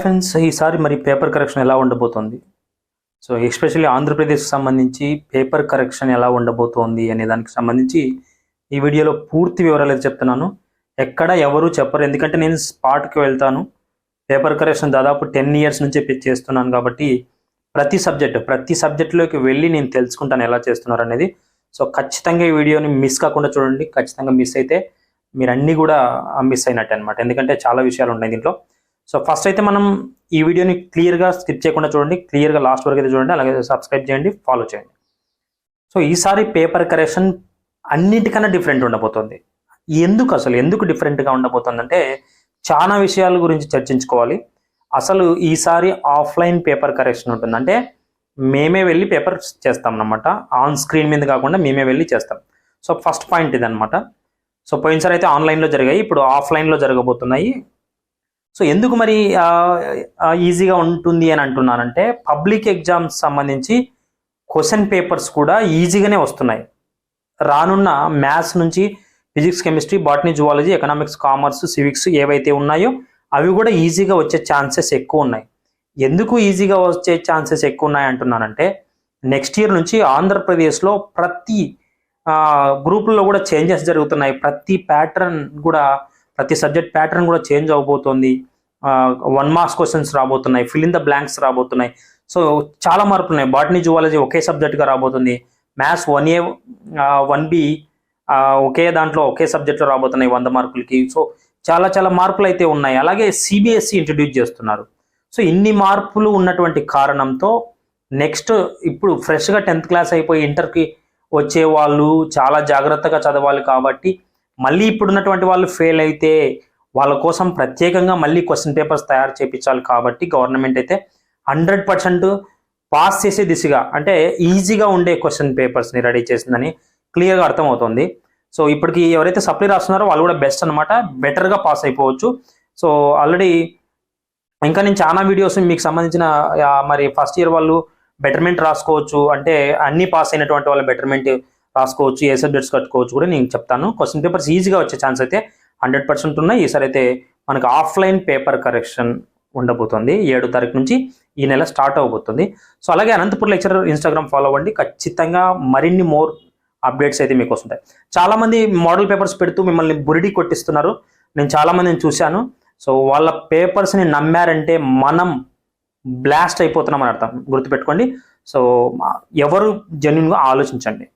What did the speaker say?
Friends ఈసారి మరి paper correction ఎలా ఉండబోతోంది? సో ఎస్పెషల్లీ ఆంధ్రప్రదేశ్కి సంబంధించి పేపర్ కరెక్షన్ ఎలా ఉండబోతోంది అనే దానికి సంబంధించి ఈ వీడియోలో పూర్తి వివరాలు అయితే చెప్తున్నాను. ఎక్కడ ఎవరు చెప్పరు. ఎందుకంటే నేను స్పాట్కి వెళ్తాను. పేపర్ కరెక్షన్ దాదాపు టెన్ ఇయర్స్ నుంచి చేస్తున్నాను కాబట్టి ప్రతి సబ్జెక్ట్ ప్రతి సబ్జెక్టులోకి వెళ్ళి నేను తెలుసుకుంటాను ఎలా చేస్తున్నారు అనేది. సో ఖచ్చితంగా ఈ వీడియోని మిస్ కాకుండా చూడండి. ఖచ్చితంగా మిస్ అయితే మీరు అన్నీ కూడా మిస్ అయినట్టు అనమాట ఎందుకంటే చాలా విషయాలు ఉన్నాయి దీంట్లో. సో ఫస్ట్ అయితే మనం ఈ వీడియోని క్లియర్గా స్కిప్ చేయకుండా చూడండి. క్లియర్గా లాస్ట్ వరకు అయితే చూడండి. అలాగే సబ్స్క్రైబ్ చేయండి ఫాలో చేయండి. సో ఈసారి పేపర్ కరెక్షన్ అన్నిటికన్నా డిఫరెంట్ ఉండబోతుంది. ఎందుకు అసలు? ఎందుకు డిఫరెంట్గా ఉండబోతుంది అంటే చాలా విషయాల గురించి చర్చించుకోవాలి. అసలు ఈసారి ఆఫ్లైన్ పేపర్ కరెక్షన్ ఉంటుంది. అంటే మేమే వెళ్ళి పేపర్ చేస్తాం అన్నమాట. ఆన్ స్క్రీన్ మీద కాకుండా మేమే వెళ్ళి చేస్తాం. సో ఫస్ట్ పాయింట్ ఇదనమాట సో పోయినసారి అయితే ఆన్లైన్లో జరిగాయి. ఇప్పుడు ఆఫ్లైన్లో జరగబోతున్నాయి. సో ఎందుకు మరి ఈజీగా ఉంటుంది అని అంటున్నానంటే పబ్లిక్ ఎగ్జామ్స్ సంబంధించి క్వశ్చన్ పేపర్స్ కూడా ఈజీగానే వస్తున్నాయి. రానున్న మ్యాథ్స్ నుంచి physics chemistry botany zoology economics commerce civics ఏవైతే ఉన్నాయో అవి కూడా ఈజీగా వచ్చే ఛాన్సెస్ ఎక్కువ ఉన్నాయి. ఎందుకు ఈజీగా వచ్చే ఛాన్సెస్ ఎక్కువ ఉన్నాయి అంటున్నానంటే నెక్స్ట్ ఇయర్ నుంచి ఆంధ్రప్రదేశ్లో ప్రతి గ్రూపుల్లో కూడా చేంజెస్ జరుగుతున్నాయి. ప్రతి ప్యాటర్న్ కూడా ప్రతి సబ్జెక్ట్ ప్యాటర్న్ కూడా చేంజ్ అవబోతోంది. వన్ మార్క్స్ క్వశ్చన్స్ రాబోతున్నాయి. ఫిల్ ఇన్ ద బ్లాంక్స్ రాబోతున్నాయి. సో చాలా మార్పులు ఉన్నాయి బాటనీ జువాలజీ ఒకే సబ్జెక్ట్గా రాబోతుంది. Maths one A one B ఒకే దాంట్లో ఒకే సబ్జెక్ట్లో రాబోతున్నాయి వంద మార్కులకి. సో చాలా చాలా మార్పులు అయితే ఉన్నాయి. అలాగే సిబిఎస్ఈ ఇంట్రడ్యూస్ చేస్తున్నారు. సో ఇన్ని మార్పులు ఉన్నటువంటి కారణంతో నెక్స్ట్ ఇప్పుడు ఫ్రెష్గా టెన్త్ క్లాస్ అయిపోయి ఇంటర్కి వచ్చే వాళ్ళు చాలా జాగ్రత్తగా చదవాలి కాబట్టి మళ్ళీ ఇప్పుడున్నటువంటి వాళ్ళు ఫెయిల్ అయితే వాళ్ళ కోసం ప్రత్యేకంగా మళ్ళీ క్వశ్చన్ పేపర్స్ తయారు చేయించాలి కాబట్టి గవర్నమెంట్ అయితే హండ్రెడ్ పర్సెంట్ పాస్ చేసే దిశగా అంటే ఈజీగా ఉండే క్వశ్చన్ పేపర్స్ని రెడీ చేసిందని క్లియర్గా అర్థమవుతుంది. సో ఇప్పటికి ఎవరైతే సప్లై రాస్తున్నారో వాళ్ళు కూడా బెస్ట్ అనమాట బెటర్గా పాస్ అయిపోవచ్చు. సో ఆల్రెడీ ఇంకా నేను చాలా వీడియోస్ మీకు సంబంధించిన మరి ఫస్ట్ ఇయర్ వాళ్ళు బెటర్మెంట్ రాసుకోవచ్చు. అంటే అన్ని పాస్ అయినటువంటి వాళ్ళు బెటర్మెంట్ రాసుకోవచ్చు ఏ సబ్జెక్ట్స్ కట్టుకోవచ్చు కూడా నేను చెప్తాను. క్వశ్చన్ పేపర్స్ ఈజీగా వచ్చే ఛాన్స్ అయితే హండ్రెడ్ పర్సెంట్ ఉన్నాయి. ఈసారి అయితే మనకు ఆఫ్లైన్ పేపర్ కరెక్షన్ ఉండబోతుంది. ఏడు తారీఖు నుంచి ఈ నెల స్టార్ట్ అవబోతుంది. సో అలాగే అనంతపురం లెక్చరర్ ఇన్స్టాగ్రామ్ ఫాలో అవ్వండి. ఖచ్చితంగా మరిన్ని మోర్ అప్డేట్స్ అయితే మీకు వస్తుంటాయి. చాలా మంది మోడల్ పేపర్స్ పెడుతూ మిమ్మల్ని బురిడి కొట్టిస్తున్నారు. నేను చాలా మందిని చూశాను. సో వాళ్ళ పేపర్స్ని నమ్మారంటే మనం బ్లాస్ట్ అయిపోతున్నాం అని అర్థం. గుర్తుపెట్టుకోండి. సో ఎవరు జెన్యున్గా ఆలోచించండి.